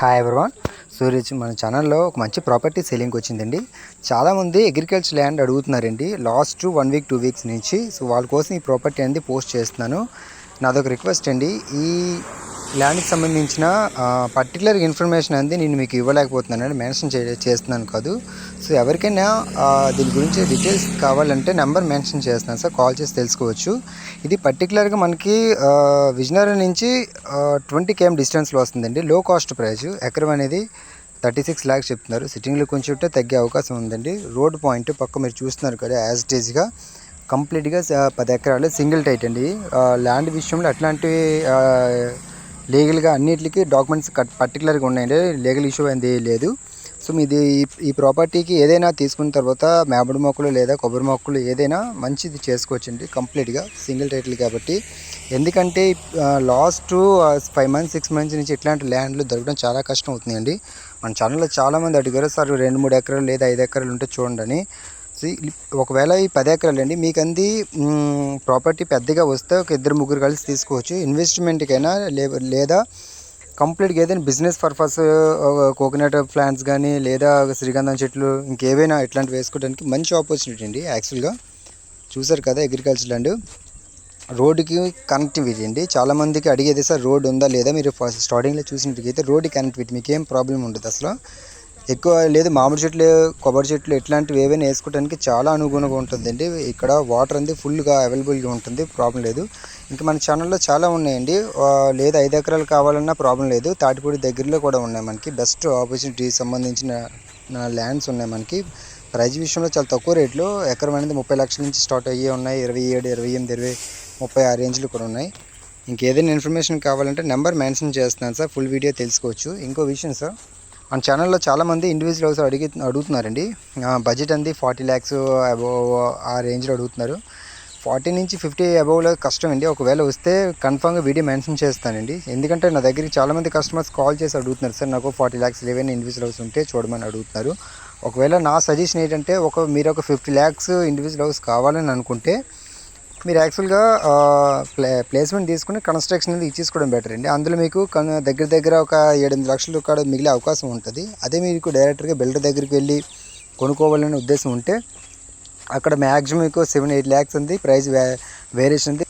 Hi everyone సూర్యజ్ మన ఛానల్లో ఒక మంచి ప్రాపర్టీ సేలింగ్కి వచ్చిందండి. చాలామంది అగ్రికల్చర్ ల్యాండ్ అడుగుతున్నారండి. Last one week two weeks నుంచి. సో వాళ్ళ కోసం ఈ ప్రాపర్టీ అనేది పోస్ట్ చేస్తున్నాను. నాదొక రిక్వెస్ట్ అండి. ఈ ల్యాండ్కి సంబంధించిన పర్టికులర్ ఇన్ఫర్మేషన్ అనేది నేను మీకు ఇవ్వలేకపోతున్నాను మెన్షన్ చే చేస్తున్నాను కాదు. సో ఎవరికైనా దీని గురించి డీటెయిల్స్ కావాలంటే నెంబర్ మెన్షన్ చేస్తున్నాను సార్ కాల్ చేసి తెలుసుకోవచ్చు. ఇది పర్టికులర్గా మనకి విజయనగరం నుంచి ట్వంటీ కేఎం డిస్టెన్స్లో వస్తుందండి. లో కాస్ట్ ప్రైస్ ఎకరం అనేది థర్టీ సిక్స్ ల్యాక్స్ చెప్తున్నారు సిట్టింగ్లో కొంచెం ఉంటే తగ్గే అవకాశం ఉందండి. రోడ్ పాయింట్ పక్క మీరు చూస్తున్నారు కదా యాజ్ ఇట్ ఈజ్గా కంప్లీట్గా పది ఎకరాలు సింగిల్ టైట్ అండి. ల్యాండ్ విషయంలో అట్లాంటి లీగల్గా అన్నిటికీ డాక్యుమెంట్స్ కట్ పర్టికులర్గా ఉన్నాయండి. లీగల్ ఇష్యూ అనేది లేదు. సో మీది ఈ ఈ ప్రాపర్టీకి ఏదైనా తీసుకున్న తర్వాత మేబడి మొక్కలు లేదా కొబ్బరి మొక్కలు ఏదైనా మంచిది చేసుకోవచ్చండి కంప్లీట్గా సింగిల్ టైటిల్ కాబట్టి. ఎందుకంటే last five months six months నుంచి ఇట్లాంటి ల్యాండ్లు దొరకడం చాలా కష్టం అవుతుందండి. మన ఛానల్లో చాలామంది అడిగారు సార్ రెండు మూడు ఎకరాలు లేదా ఐదు ఎకరాలు ఉంటే చూడండి ఒకవేళ ఈ పది ఎకరాలు అండి మీకు అంది ప్రాపర్టీ పెద్దగా వస్తే ఒక ఇద్దరు ముగ్గురు కలిసి తీసుకోవచ్చు. ఇన్వెస్ట్మెంట్కైనా లే లేదా కంప్లీట్గా ఏదైనా బిజినెస్ పర్పస్ కోకోనట్ ప్లాంట్స్ కానీ లేదా శ్రీగంధం చెట్లు ఇంకేవైనా ఇట్లాంటివి వేసుకోవడానికి మంచి ఆపర్చునిటీ అండి. యాక్చువల్గా చూసారు కదా అగ్రికల్చర్ ల్యాండ్. రోడ్డుకి కనెక్టివిటీ అండి. చాలామందికి అడిగేది సార్ రోడ్ ఉందా లేదా? మీరు స్టార్టింగ్లో చూసినట్టుగా అయితే రోడ్డు కనెక్టివిటీ మీకు ఏం ప్రాబ్లం ఉండదు అసలు. ఎక్కువ లేదు మామిడి చెట్లు కొబ్బరి చెట్లు ఇట్లాంటివి ఏవైనా వేసుకోవడానికి చాలా అనుగుణంగా ఉంటుందండి. ఇక్కడ వాటర్ అనేది ఫుల్గా అవైలబుల్గా ఉంటుంది ప్రాబ్లం లేదు. ఇంకా మన ఛానల్లో చాలా ఉన్నాయండి. లేదు ఐదు ఎకరాలు కావాలన్నా ప్రాబ్లం లేదు. తాటిపూడి దగ్గరలో కూడా ఉన్నాయి మనకి. బెస్ట్ ఆపర్చునిటీ సంబంధించిన ల్యాండ్స్ ఉన్నాయి మనకి. ప్రైజ్ విషయంలో చాలా తక్కువ రేట్లో. ఎకరం అనేది ముప్పై లక్షల నుంచి స్టార్ట్ అయ్యి ఉన్నాయి. ఇరవై ఏడు ఇరవై ఎనిమిది ఇరవై ముప్పై ఆ రేంజ్లు కూడా ఉన్నాయి. ఇంకేదైనా ఇన్ఫర్మేషన్ కావాలంటే నెంబర్ మెన్షన్ చేస్తున్నాను సార్. ఫుల్ వీడియో తెలుసుకోవచ్చు. ఇంకో విషయం సార్ మన ఛానల్లో చాలామంది ఇండివిజువల్ హౌస్ అడిగి అడుగుతున్నారండి. బడ్జెట్ అంది ఫార్టీ ల్యాక్స్ అబోవ్ ఆ రేంజ్లో అడుగుతున్నారు. ఫార్టీ నుంచి ఫిఫ్టీ అబోవ్లో కష్టం అండి. ఒకవేళ వస్తే కన్ఫామ్గా వీడియో మెన్షన్ చేస్తానండి. ఎందుకంటే నా దగ్గరికి చాలామంది కస్టమర్స్ కాల్ చేసి అడుగుతున్నారు. సార్ నాకు ఫార్టీ ల్యాక్స్ ఏవైనా ఇండివిజువల్ హౌస్ ఉంటే చూడమని అడుగుతున్నారు. ఒకవేళ నా సజెషన్ ఏంటంటే ఒక మీరు ఒక ఫిఫ్టీ ల్యాక్స్ ఇండివిజువల్ హౌస్ కావాలని అనుకుంటే మీరు యాక్చువల్గా ప్లే ప్లేస్మెంట్ తీసుకుని కన్స్ట్రక్షన్ అనేది ఇచ్చేసుకోవడం బెటర్ అండి. అందులో మీకు కన్- దగ్గర దగ్గర ఒక ఏడెనిమిది లక్షలు కాడ మిగిలే అవకాశం ఉంటుంది. అదే మీకు డైరెక్ట్గా బిల్డర్ దగ్గరికి వెళ్ళి కొనుక్కోవాలనే ఉద్దేశం ఉంటే అక్కడ మ్యాక్సిమం మీకు సెవెన్ ఎయిట్ ల్యాక్స్ ఉంది. ప్రైస్ వే వేరియేషన్ ఉంది.